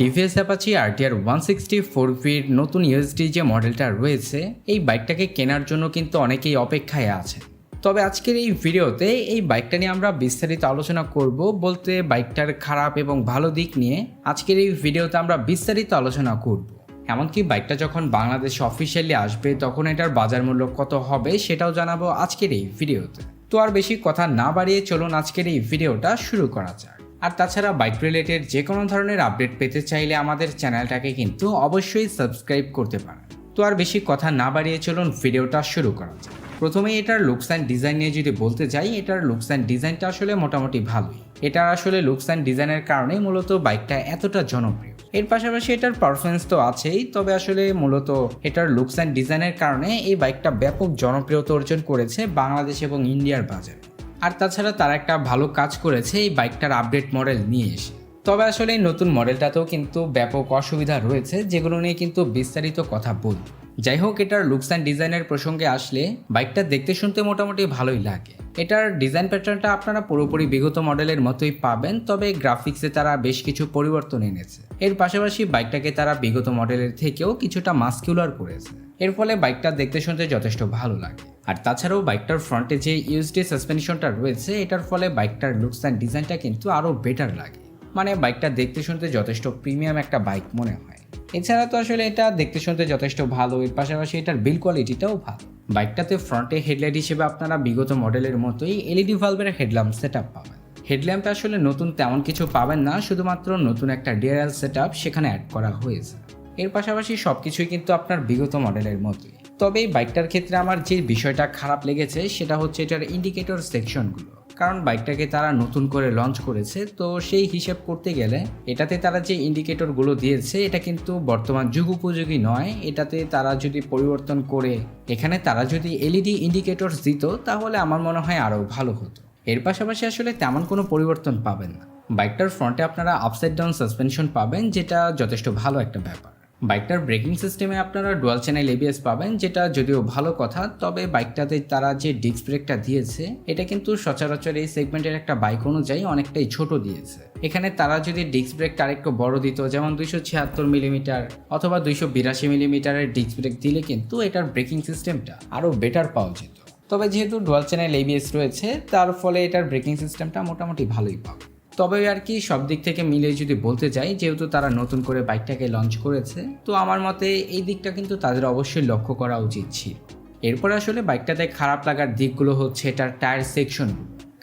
TVS Apache RTR one sixty four V নতুন USD যে মডেলটা রয়েছে, এই বাইকটাকে কেনার জন্য কিন্তু অনেকেই অপেক্ষায় আছে। তবে আজকের এই ভিডিওতে এই বাইকটা নিয়ে আমরা বিস্তারিত আলোচনা করব বলতে বাইকটার খারাপ এবং ভালো দিক নিয়ে। আজকের এই ভিডিওতে আমরা বিস্তারিত আলোচনা করব। এমনকি বাইকটা যখন বাংলাদেশে অফিসিয়ালি আসবে, তখন এটার বাজার মূল্য কত হবে সেটাও জানাব আজকের এই ভিডিওতে। তো আর বেশি কথা না বাড়িয়ে চলুন আজকের এই ভিডিওটা শুরু করা যাক। আর তাছাড়া বাইক রিলেটেড যে কোনো ধরনের আপডেট পেতে চাইলে আমাদের চ্যানেলটাকে কিন্তু অবশ্যই সাবস্ক্রাইব করতে পারেন। তো আর বেশি কথা না বাড়িয়ে চলুন ভিডিওটা শুরু করা যাক। প্রথমে এটার লুকস অ্যান্ড ডিজাইন নিয়ে যদি বলতে যাই, এটার লুকস অ্যান্ড ডিজাইনটা আসলে মোটামুটি ভালোই। এটার আসলে লুকস অ্যান্ড ডিজাইনের কারণেই মূলত বাইকটা এতটা জনপ্রিয়। এর পাশাপাশি এটার পারফরমেন্স তো আছেই, তবে আসলে মূলত এটার লুকস অ্যান্ড ডিজাইনের কারণে এই বাইকটা ব্যাপক জনপ্রিয়তা অর্জন করেছে বাংলাদেশ এবং ইন্ডিয়ার বাজারে। আর তাছাড়া তারা একটা ভালো কাজ করেছে এই বাইকটার আপডেট মডেল নিয়ে এসে। তবে আসলে এই নতুন মডেলটাতেও কিন্তু ব্যাপক অসুবিধা রয়েছে, যেগুলো নিয়ে কিন্তু বিস্তারিত কথা বলব। যাই হোক, এটার লুকস অ্যান্ড ডিজাইনের প্রসঙ্গে আসলে বাইকটা দেখতে শুনতে মোটামুটি ভালোই লাগে। এটার ডিজাইন প্যাটার্নটা আপনারা পুরোপুরি বিগত মডেলের মতোই পাবেন, তবে গ্রাফিক্সে তারা বেশ কিছু পরিবর্তন এনেছে। এর পাশাপাশি বাইকটাকে তারা বিগত মডেলের থেকেও কিছুটা মাস্কিউলার করেছে। এর ফলে বাইকটা দেখতে শুনতে যথেষ্ট ভালো লাগে। আর তাছাড়াও বাইকটার ফ্রন্টে যে ইউএসডি সাসপেনশনটা রয়েছে, এটার ফলে বাইকটার লুকস অ্যান্ড ডিজাইনটা কিন্তু আরও বেটার লাগে। মানে বাইকটা দেখতে শুনতে যথেষ্ট প্রিমিয়াম একটা বাইক মনে হয়। এছাড়া তো আসলে এটা দেখতে শুনতে যথেষ্ট ভালো, এর পাশাপাশি এটার বিল কোয়ালিটিটাও ভালো। বাইকটাতে ফ্রন্টে হেডলাইট হিসেবে আপনারা বিগত মডেলের মতোই এলইডি ভালভের হেডল্যাম্প সেট পাবেন। হেডল্যাম্পে আসলে নতুন তেমন কিছু পাবেন না, শুধুমাত্র নতুন একটা ডিআরএল সেট সেখানে অ্যাড করা হয়েছে। এর পাশাপাশি সব কিছুই কিন্তু আপনার বিগত মডেলের মতোই। তবে বাইকটার ক্ষেত্রে আমার যে বিষয়টা খারাপ লেগেছে, সেটা হচ্ছে এটার ইন্ডিকেটর সেকশনগুলো কারণ বাইকটাকে তারা নতুন করে লঞ্চ করেছে, তো সেই হিসেব করতে গেলে এটাতে তারা যে ইন্ডিকেটরগুলো দিয়েছে, এটা কিন্তু বর্তমান যুগ উপযোগী নয়। এটাতে তারা যদি পরিবর্তন করে, এখানে তারা যদি এলইডি ইন্ডিকেটর দিত, তাহলে আমার মনে হয় আরও ভালো হতো। এর পাশাপাশি আসলে তেমন কোনো পরিবর্তন পাবেন না। বাইকটার ফ্রন্টে আপনারা আপসাইড ডাউন সাসপেনশন পাবেন, যেটা যথেষ্ট ভালো একটা ব্যাপার। বাইকটার ব্রেকিং সিস্টেমে আপনারা ডুয়াল চ্যানেল এবিএস পাবেন, যেটা যদিও ভালো কথা, তবে বাইকটাতে তারা যে ডিস্ক ব্রেকটা দিয়েছে, এটা কিন্তু সচরাচর এই সেগমেন্টের একটা বাইক অনুযায়ী অনেকটাই ছোট দিয়েছে। এখানে তারা যদি ডিস্ক ব্রেকটা আরেকটু বড় দিত, যেমন দুইশো ছিয়াত্তর মিলিমিটার অথবা দুইশো বিরাশি মিলিমিটারের ডিস্ক ব্রেক দিলে কিন্তু এটার ব্রেকিং সিস্টেমটা আরও বেটার পাওয়া যেত। তবে যেহেতু ডুয়াল চ্যানেল এবিএস রয়েছে, তার ফলে এটার ব্রেকিং সিস্টেমটা মোটামুটি ভালোই পাবে তবে আর কি সব দিক থেকে মিলে যদি বলতে যাই, যেহেতু তারা নতুন করে বাইকটাকে লঞ্চ করেছে, তো আমার মতে এই দিকটা কিন্তু তাদের অবশ্যই লক্ষ্য করা উচিত ছিল। এরপর আসলে বাইকটাতে খারাপ লাগার দিকগুলো হচ্ছে এটার টায়ার সেকশন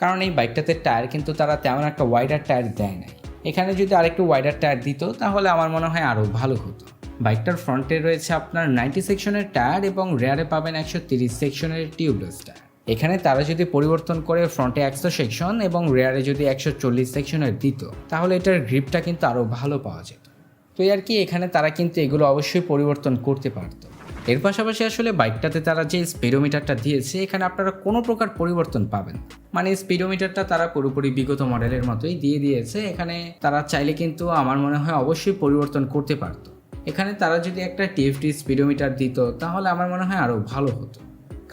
কারণ এই বাইকটাতে টায়ার কিন্তু তারা তেমন একটা ওয়াইডার টায়ার দেয় নাই। এখানে যদি আরেকটু ওয়াইডার টায়ার দিত, তাহলে আমার মনে হয় আরও ভালো হতো। বাইকটার ফ্রন্টে রয়েছে আপনার নাইনটি সেকশনের টায়ার এবং রেয়ারে পাবেন একশো তিরিশ সেকশনের টিউবলেস টায়ার এখানে তারা যদি পরিবর্তন করে ফ্রন্টে একশো সেকশন এবং রেয়ারে যদি একশো চল্লিশ সেকশনের দিত, তাহলে এটার গ্রিপটা কিন্তু আরও ভালো পাওয়া যেত। তো আর কি, এখানে তারা কিন্তু এগুলো অবশ্যই পরিবর্তন করতে পারতো। এর পাশাপাশি আসলে বাইকটাতে তারা যে স্পিডোমিটারটা দিয়েছে, এখানে আপনারা কোনো প্রকার পরিবর্তন পাবেন মানে স্পিডোমিটারটা তারা পুরোপুরি বিগত মডেলের মতোই দিয়ে দিয়েছে। এখানে তারা চাইলে কিন্তু আমার মনে হয় অবশ্যই পরিবর্তন করতে পারতো। এখানে তারা যদি একটা টিএফটি স্পিডোমিটার দিত, তাহলে আমার মনে হয় আরও ভালো হতো।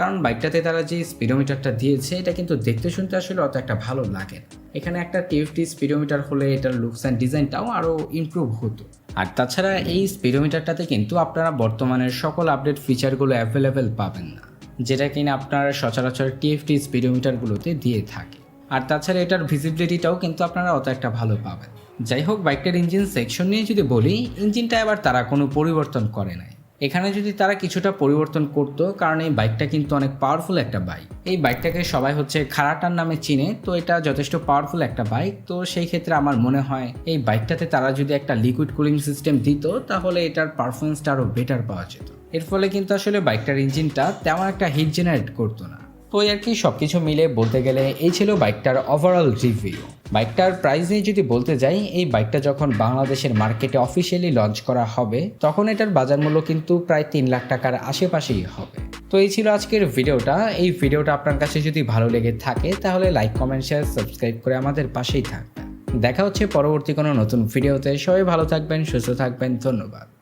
কারণ বাইকটাতে তারা যে স্পিডোমিটারটা দিয়েছে, এটা কিন্তু দেখতে শুনতে আসলে অত একটা ভালো লাগে এখানে একটা টিএফটি স্পিডোমিটার হলে এটার লুকস অ্যান্ড ডিজাইনটাও আরও ইমপ্রুভ হতো। আর তাছাড়া এই স্পিডোমিটারটাতে কিন্তু আপনারা বর্তমানের সকল আপডেট ফিচারগুলো অ্যাভেলেবেল পাবেন না, যেটা কিনা আপনার সচরাচর টিএফটি স্পিডোমিটারগুলোতে দিয়ে থাকে। আর তাছাড়া এটার ভিজিবিলিটিটাও কিন্তু আপনারা অত একটা ভালো পাবেন যাই হোক, বাইকটার ইঞ্জিন সেকশন নিয়ে যদি বলি ইঞ্জিনটা এবার তারা কোনো পরিবর্তন করে নাই। এখানে যদি তারা কিছুটা পরিবর্তন করতো, কারণ এই বাইকটা কিন্তু অনেক পাওয়ারফুল একটা বাইক এই বাইকটাকে সবাই হচ্ছে খারাটার নামে চিনে, তো এটা যথেষ্ট পাওয়ারফুল একটা বাইক তো সেই ক্ষেত্রে আমার মনে হয়, এই বাইকটাতে তারা যদি একটা লিকুইড কুলিং সিস্টেম দিত, তাহলে এটার পারফরমেন্সটা আরও বেটার পাওয়া যেত। এর ফলে কিন্তু আসলে বাইকটার ইঞ্জিনটা তেমন একটা হিট জেনারেট করতো না। তো আর কি সব কিছু মিলে বলতে গেলে এই ছিল বাইকটার ওভারঅল রিভিউ বাইকটার প্রাইস নিয়ে যদি বলতে যাই, এই বাইকটা যখন বাংলাদেশের মার্কেটে অফিসিয়ালি লঞ্চ করা হবে, তখন এটার বাজার মূল্য কিন্তু প্রায় তিন লাখ টাকার আশেপাশেই হবে। তো এই ছিল আজকের ভিডিওটা এই ভিডিওটা আপনার কাছে যদি ভালো লেগে থাকে, তাহলে লাইক কমেন্ট শেয়ার সাবস্ক্রাইব করে আমাদের পাশেই থাকবেন। দেখা হচ্ছে পরবর্তী কোনো নতুন ভিডিওতে সবাই ভালো থাকবেন, সুস্থ থাকবেন, ধন্যবাদ।